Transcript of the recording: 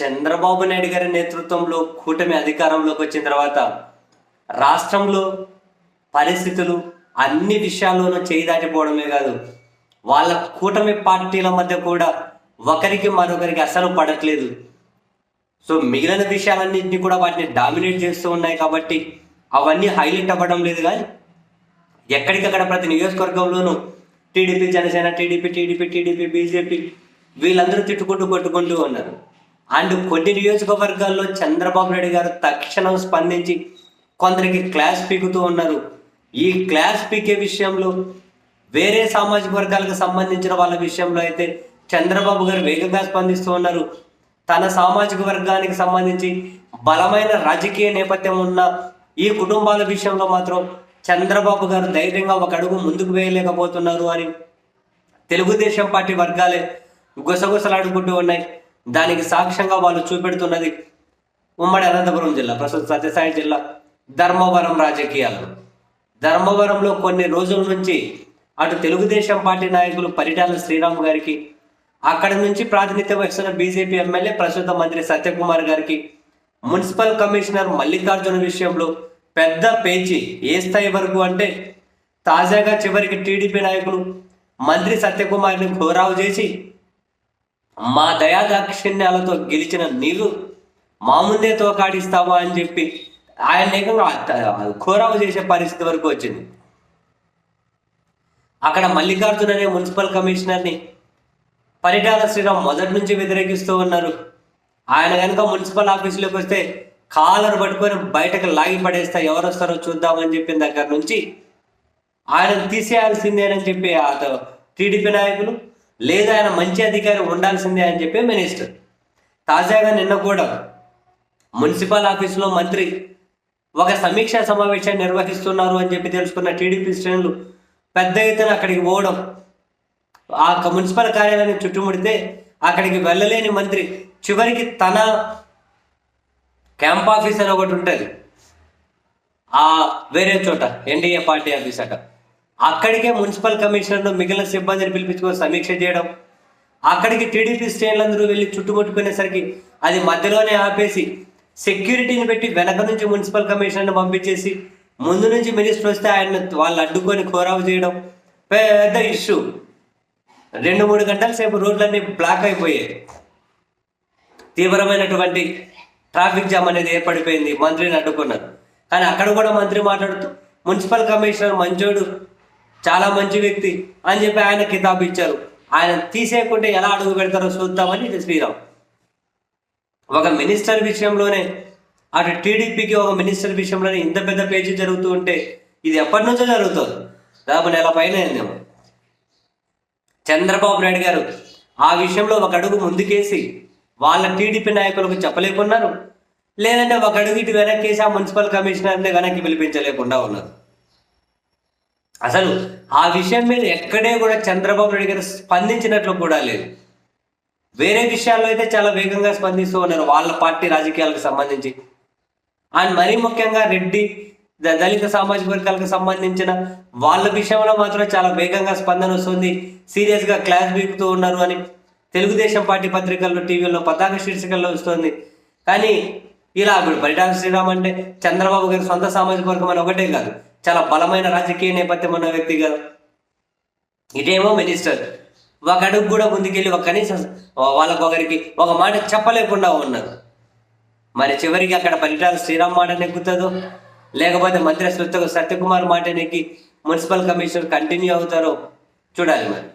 చంద్రబాబు నాయుడు గారి నేతృత్వంలో కూటమి అధికారంలోకి వచ్చిన తర్వాత రాష్ట్రంలో పరిస్థితులు అన్ని విషయాల్లోనూ చేయి దాటిపోవడమే కాదు. వాళ్ళ కూటమి పార్టీల మధ్య కూడా ఒకరికి మరొకరికి అసలు పడట్లేదు. సో మిగిలిన విషయాలన్నింటినీ కూడా వాటిని డామినేట్ చేస్తూ ఉన్నాయి కాబట్టి అవన్నీ హైలైట్ అవ్వడం లేదు కానీ ఎక్కడికక్కడ ప్రతి నియోజకవర్గంలోనూ TDP Janasena TDP TDP TDP BJP వీళ్ళందరూ తిట్టుకుంటూ కొట్టుకుంటూ ఉన్నారు. అండ్ కొన్ని నియోజకవర్గాల్లో చంద్రబాబు నాయుడు గారు తక్షణం స్పందించి కొందరికి క్లాస్ పీకుతూ ఉన్నారు. ఈ క్లాస్ పీకే విషయంలో వేరే సామాజిక వర్గాలకు సంబంధించిన వాళ్ళ విషయంలో అయితే చంద్రబాబు గారు వేగంగా స్పందిస్తూ ఉన్నారు. తన సామాజిక వర్గానికి సంబంధించి బలమైన రాజకీయ నేపథ్యం ఉన్న ఈ కుటుంబాల విషయంలో మాత్రం చంద్రబాబు గారు ధైర్యంగా ఒక అడుగు ముందుకు వేయలేకపోతున్నారు అని తెలుగుదేశం పార్టీ వర్గాలే గుసగుసలాడుకుంటూ ఉన్నాయి. దానికి సాక్ష్యంగా వాళ్ళు చూపెడుతున్నది ఉమ్మడి అనంతపురం జిల్లా ప్రస్తుత సత్యసాయి జిల్లా ధర్మవరం రాజకీయాలు ధర్మవరంలో కొన్ని రోజుల నుంచి అటు తెలుగుదేశం పార్టీ నాయకులు పరిటాల శ్రీరామ్ గారికి అక్కడి నుంచి ప్రాతినిధ్యం వహిస్తున్న బీజేపీ ఎమ్మెల్యే ప్రస్తుత మంత్రి సత్యకుమార్ గారికి మున్సిపల్ కమిషనర్ మల్లికార్జున విషయంలో పెద్ద పేచి ఏ స్థాయి వరకు అంటే తాజాగా చివరికి టీడీపీ నాయకులు మంత్రి సత్యకుమార్ని ఘోరావు చేసి మా దయా దాక్షిణ్యాలతో గెలిచిన నీవు మా ముందే తోకాడిస్తావా అని చెప్పి ఆయన ఏకంగా ఘోరావు చేసే పరిస్థితి వరకు వచ్చింది. అక్కడ మల్లికార్జున అనే మున్సిపల్ కమిషనర్ని పరిటాల శ్రీరామ్ మొదటి నుంచి వ్యతిరేకిస్తూ ఉన్నారు. ఆయన కనుక మున్సిపల్ ఆఫీసులోకి వస్తే కాలర్ పట్టుకొని బయటకు లాగి పడేస్తా ఎవరు వస్తారో చూద్దామని చెప్పిన దగ్గర నుంచి ఆయన తీసేయాల్సిందేనని చెప్పి అత టీడీపీ నాయకులు లేదా ఆయన మంచి అధికారి ఉండాల్సిందే అని చెప్పి మినిస్టర్. తాజాగా నిన్న కూడా మున్సిపల్ ఆఫీసులో మంత్రి ఒక సమీక్షా సమావేశాన్ని నిర్వహిస్తున్నారు అని చెప్పి తెలుసుకున్న టీడీపీ శ్రేణులు పెద్ద ఎత్తున అక్కడికి పోవడం ఆ మున్సిపల్ కార్యాలయాన్ని చుట్టుముడితే అక్కడికి వెళ్ళలేని మంత్రి చివరికి తన క్యాంప్ ఆఫీస్ అని ఒకటి ఉంటుంది. ఆ వేరే చోట ఎన్డీఏ పార్టీ ఆఫీస్ అట అక్కడికే మున్సిపల్ కమిషనర్ను మిగిలిన సిబ్బందిని పిలిపించుకొని సమీక్ష చేయడం అక్కడికి టీడీపీ శ్రేణులందరూ వెళ్ళి చుట్టుముట్టుకునేసరికి అది మధ్యలోనే ఆపేసి సెక్యూరిటీని పెట్టి వెనక నుంచి మున్సిపల్ కమిషనర్ని పంపించేసి ముందు నుంచి మినిస్టర్ వస్తే ఆయన వాళ్ళు అడ్డుకొని కోరావు చేయడం పెద్ద ఇష్యూ. రెండు మూడు గంటల సేపు రోడ్లన్నీ బ్లాక్ అయిపోయాయి. తీవ్రమైనటువంటి ట్రాఫిక్ జామ్ అనేది ఏర్పడిపోయింది. మంత్రిని అడ్డుకున్నారు. కానీ అక్కడ కూడా మంత్రి మాట్లాడుతూ మున్సిపల్ కమిషనర్ మంచోడు చాలా మంచి వ్యక్తి అని చెప్పి ఆయన కితాబు ఇచ్చారు. ఆయన తీసేయకుంటే ఎలా అడుగు పెడతారో చూద్దామని ఇది శ్రీరామ్. ఒక మినిస్టర్ విషయంలోనే అటు టీడీపీకి ఒక మినిస్టర్ విషయంలోనే ఇంత పెద్ద పేజీ జరుగుతూ ఉంటే ఇది ఎప్పటి నుంచో జరుగుతుంది. దాదాపు నెల పైన అయిందేమో చంద్రబాబు నాయుడు గారు ఆ విషయంలో ఒక అడుగు ముందుకేసి వాళ్ళ టీడీపీ నాయకులకు చెప్పలేకున్నారు. లేదంటే ఒక అడుగు ఇటు వెనక్కేసి ఆ మున్సిపల్ కమిషనర్ని వెనక్కి పిలిపించలేకుండా ఉన్నారు. అసలు ఆ విషయం మీద ఎక్కడే కూడా చంద్రబాబు నాయుడు గారు స్పందించినట్లు కూడా లేదు. వేరే విషయాల్లో అయితే చాలా వేగంగా స్పందిస్తూ ఉన్నారు వాళ్ళ పార్టీ రాజకీయాలకు సంబంధించి. అండ్ మరీ ముఖ్యంగా రెడ్డి ద- దళిత సామాజిక వర్గాలకు సంబంధించిన వాళ్ళ విషయంలో మాత్రం చాలా వేగంగా స్పందన వస్తుంది. సీరియస్గా క్లాస్ బీకుతూ ఉన్నారు అని తెలుగుదేశం పార్టీ పత్రికల్లో టీవీలో పతాక శీర్షికల్లో వస్తుంది. కానీ ఇలా ఇప్పుడు పరిటాల శ్రీరామ్ అంటే చంద్రబాబు గారి సొంత సామాజిక వర్గం అని ఒకటే కాదు. చాలా బలమైన రాజకీయ నేపథ్యం ఉన్న వ్యక్తి కదా ఇదేమో మినిస్టర్. ఒక అడుగు కూడా ముందుకెళ్ళి ఒక కనీసం వాళ్ళకొకరికి ఒక మాట చెప్పలేకుండా ఉన్నారు మరి చివరికి అక్కడ పరిటాల శ్రీరామ్ మాట నెగ్గుతుందో లేకపోతే మంత్రి సత్యకుమార్ మాట నెక్కి మున్సిపల్ కమిషనర్ కంటిన్యూ అవుతారో చూడాలి మరి.